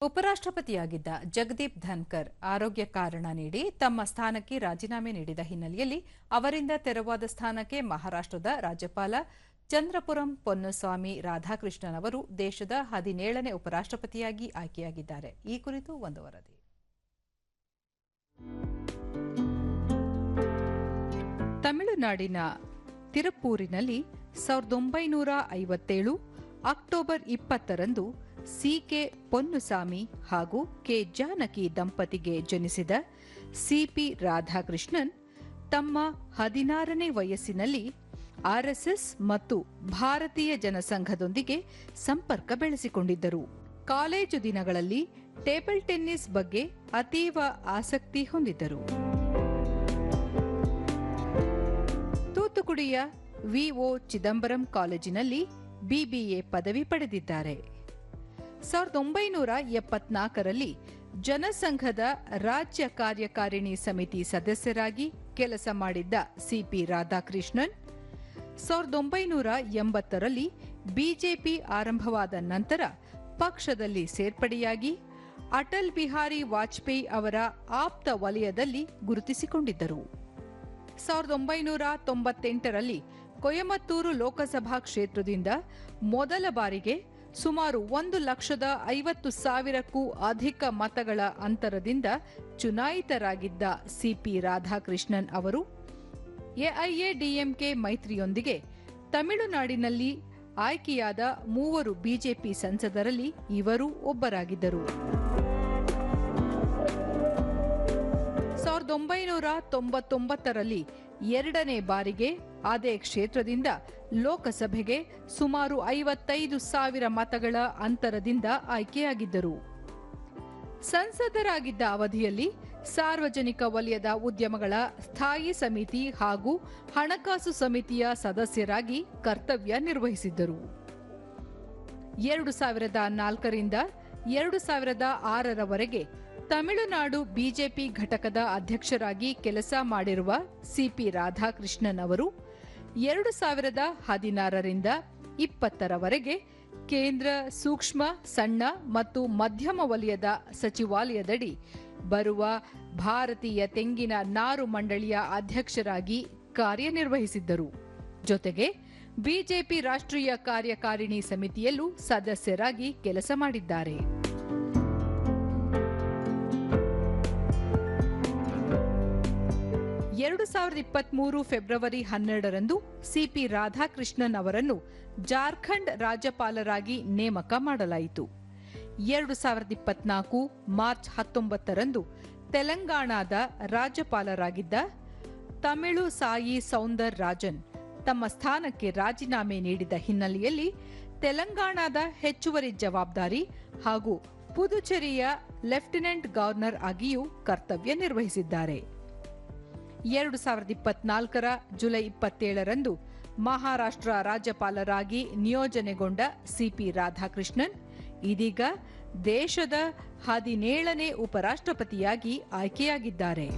ಉಪರಾಷ್ಟ್ರಪತಿಯಾಗಿದ್ದ ಜಗದೀಪ್ ಧನ್ಕರ್ ಆರೋಗ್ಯ ಕಾರಣ ನೀಡಿ ತಮ್ಮ ಸ್ಥಾನಕ್ಕೆ ರಾಜೀನಾಮೆ ನೀಡಿದ ಹಿನ್ನೆಲೆಯಲ್ಲಿ ಅವರಿಂದ ತೆರವಾದ ಸ್ಥಾನಕ್ಕೆ ಮಹಾರಾಷ್ಟ್ರದ ರಾಜ್ಯಪಾಲ ಚಂದ್ರಪುರಂ ಪೊನ್ನುಸ್ವಾಮಿ ರಾಧಾಕೃಷ್ಣನ್ ಅವರು ದೇಶದ ಹದಿನೇಳನೇ ಉಪರಾಷ್ಟ್ರಪತಿಯಾಗಿ ಆಯ್ಕೆಯಾಗಿದ್ದಾರೆ. ಈ ಕುರಿತು ಒಂದು ವರದಿ. ತಮಿಳುನಾಡಿನ ತಿರುಪೂರಿನಲ್ಲಿ ಸಾವಿರದ ಒಂಬೈನೂರ ಐವತ್ತೇಳು ಅಕ್ಟೋಬರ್ ಇಪ್ಪತ್ತರಂದು ಸಿಕೆ ಪೊನ್ನುಸಾಮಿ ಹಾಗೂ ಕೆ ಜಾನಕಿ ದಂಪತಿಗೆ ಜನಿಸಿದ ಸಿಪಿ ರಾಧಾಕೃಷ್ಣನ್ ತಮ್ಮ ಹದಿನಾರನೇ ವಯಸ್ಸಿನಲ್ಲಿ ಆರ್ಎಸ್ಎಸ್ ಮತ್ತು ಭಾರತೀಯ ಜನಸಂಘದೊಂದಿಗೆ ಸಂಪರ್ಕ ಬೆಳೆಸಿಕೊಂಡಿದ್ದರು. ಕಾಲೇಜು ದಿನಗಳಲ್ಲಿ ಟೇಬಲ್ ಟೆನ್ನಿಸ್ ಬಗ್ಗೆ ಅತೀವ ಆಸಕ್ತಿ ಹೊಂದಿದ್ದರು. ತೂತುಕುಡಿಯ ವಿಒ ಚಿದಂಬರಂ ಕಾಲೇಜಿನಲ್ಲಿ ಬಿಬಿಎ ಪದವಿ ಪಡೆದಿದ್ದಾರೆ. ಸಾವಿರದ ಒಂಬೈನೂರ ಎಪ್ಪತ್ನಾಲ್ಕರಲ್ಲಿ ಜನಸಂಘದ ರಾಜ್ಯ ಕಾರ್ಯಕಾರಿಣಿ ಸಮಿತಿ ಸದಸ್ಯರಾಗಿ ಕೆಲಸ ಮಾಡಿದ್ದ ಸಿಪಿ ರಾಧಾಕೃಷ್ಣನ್. ಸಾವಿರದ ಒಂಬೈನೂರ ಎಂಬತ್ತರಲ್ಲಿ ಬಿಜೆಪಿ ಆರಂಭವಾದ ನಂತರ ಪಕ್ಷದಲ್ಲಿ ಸೇರ್ಪಡೆಯಾಗಿ ಅಟಲ್ ಬಿಹಾರಿ ವಾಜಪೇಯಿ ಅವರ ಆಪ್ತ ವಲಯದಲ್ಲಿ ಗುರುತಿಸಿಕೊಂಡಿದ್ದರು. ಸಾವಿರದ ಒಂಬೈನೂರ ತೊಂಬತ್ತೆಂಟರಲ್ಲಿ ಕೊಯಮತ್ತೂರು ಲೋಕಸಭಾ ಕ್ಷೇತ್ರದಿಂದ ಮೊದಲ ಬಾರಿಗೆ ಸುಮಾರು ಒಂದು ಲಕ್ಷದ ಐವತ್ತು ಸಾವಿರಕ್ಕೂ ಅಧಿಕ ಮತಗಳ ಅಂತರದಿಂದ ಚುನಾಯಿತರಾಗಿದ್ದ ಸಿಪಿ ರಾಧಾಕೃಷ್ಣನ್ ಅವರು ಎಐಎಡಿಎಂಕೆ ಮೈತ್ರಿಯೊಂದಿಗೆ ತಮಿಳುನಾಡಿನಲ್ಲಿ ಆಯ್ಕೆಯಾದ ಮೂವರು ಬಿಜೆಪಿ ಸಂಸದರಲ್ಲಿ ಇವರು ಒಬ್ಬರಾಗಿದ್ದರು. ಸಾವಿರದ ಒಂಬೈನೂರ ತೊಂಬತ್ತೊಂಬತ್ತರಲ್ಲಿ ಎರಡನೇ ಬಾರಿಗೆ ಅದೇ ಕ್ಷೇತ್ರದಿಂದ ಲೋಕಸಭೆಗೆ ಸುಮಾರು ಐವತ್ತೈದು ಸಾವಿರ ಮತಗಳ ಅಂತರದಿಂದ ಆಯ್ಕೆಯಾಗಿದ್ದರು. ಸಂಸದರಾಗಿದ್ದ ಅವಧಿಯಲ್ಲಿ ಸಾರ್ವಜನಿಕ ವಲಯದ ಉದ್ಯಮಗಳ ಸ್ಥಾಯಿ ಸಮಿತಿ ಹಾಗೂ ಹಣಕಾಸು ಸಮಿತಿಯ ಸದಸ್ಯರಾಗಿ ಕರ್ತವ್ಯ ನಿರ್ವಹಿಸಿದ್ದರು. ಎರಡು ಸಾವಿರದ ನಾಲ್ಕರಿಂದ ಎರಡು ಸಾವಿರದ ಆರರವರೆಗೆ ತಮಿಳುನಾಡು ಬಿಜೆಪಿ ಘಟಕದ ಅಧ್ಯಕ್ಷರಾಗಿ ಕೆಲಸ ಮಾಡಿರುವ ಸಿಪಿ ರಾಧಾಕೃಷ್ಣನ್ ಅವರು ಎರಡು ಸಾವಿರದ ಹದಿನಾರರಿಂದ ಇಪ್ಪತ್ತರವರೆಗೆ ಕೇಂದ್ರ ಸೂಕ್ಷ್ಮ, ಸಣ್ಣ ಮತ್ತು ಮಧ್ಯಮ ವಲಯದ ಸಚಿವಾಲಯದಡಿ ಬರುವ ಭಾರತೀಯ ತೆಂಗಿನ ನಾರು ಮಂಡಳಿಯ ಅಧ್ಯಕ್ಷರಾಗಿ ಕಾರ್ಯನಿರ್ವಹಿಸಿದ್ದರು. ಜೊತೆಗೆ ಬಿಜೆಪಿ ರಾಷ್ಟ್ರೀಯ ಕಾರ್ಯಕಾರಿಣಿ ಸಮಿತಿಯಲ್ಲೂ ಸದಸ್ಯರಾಗಿ ಕೆಲಸ ಮಾಡಿದ್ದಾರೆ. ಎರಡು ಸಾವಿರದ ಇಪ್ಪತ್ಮೂರು ಫೆಬ್ರವರಿ ಹನ್ನೆರಡರಂದು ಸಿಪಿ ರಾಧಾಕೃಷ್ಣನ್ ಅವರನ್ನು ಜಾರ್ಖಂಡ್ ರಾಜ್ಯಪಾಲರಾಗಿ ನೇಮಕ ಮಾಡಲಾಯಿತು. ಎರಡು ಸಾವಿರದ ಇಪ್ಪತ್ನಾಲ್ಕು ಮಾರ್ಚ್ ಹತ್ತೊಂಬತ್ತರಂದು ತೆಲಂಗಾಣದ ರಾಜ್ಯಪಾಲರಾಗಿದ್ದ ತಮಿಳು ಸಾಯಿ ಸೌಂದರ್ ರಾಜನ್ ತಮ್ಮ ಸ್ಥಾನಕ್ಕೆ ರಾಜೀನಾಮೆ ನೀಡಿದ ಹಿನ್ನೆಲೆಯಲ್ಲಿ ತೆಲಂಗಾಣದ ಹೆಚ್ಚುವರಿ ಜವಾಬ್ದಾರಿ ಹಾಗೂ ಪುದುಚೇರಿಯ ಲೆಫ್ಟಿನೆಂಟ್ ಗವರ್ನರ್ ಆಗಿಯೂ ಕರ್ತವ್ಯ ನಿರ್ವಹಿಸಿದ್ದಾರೆ. ಎರಡು ಸಾವಿರದ ಇಪ್ಪತ್ನಾಲ್ಕರ ಜುಲೈ ಇಪ್ಪತ್ತೇಳರಂದು ಮಹಾರಾಷ್ಟ್ರ ರಾಜ್ಯಪಾಲರಾಗಿ ನಿಯೋಜನೆಗೊಂಡ ಸಿಪಿ ರಾಧಾಕೃಷ್ಣನ್, ಇದೀಗ ದೇಶದ ಹದಿನೇಳನೇ ಉಪರಾಷ್ಟ್ರಪತಿಯಾಗಿ ಆಯ್ಕೆಯಾಗಿದ್ದಾರೆ.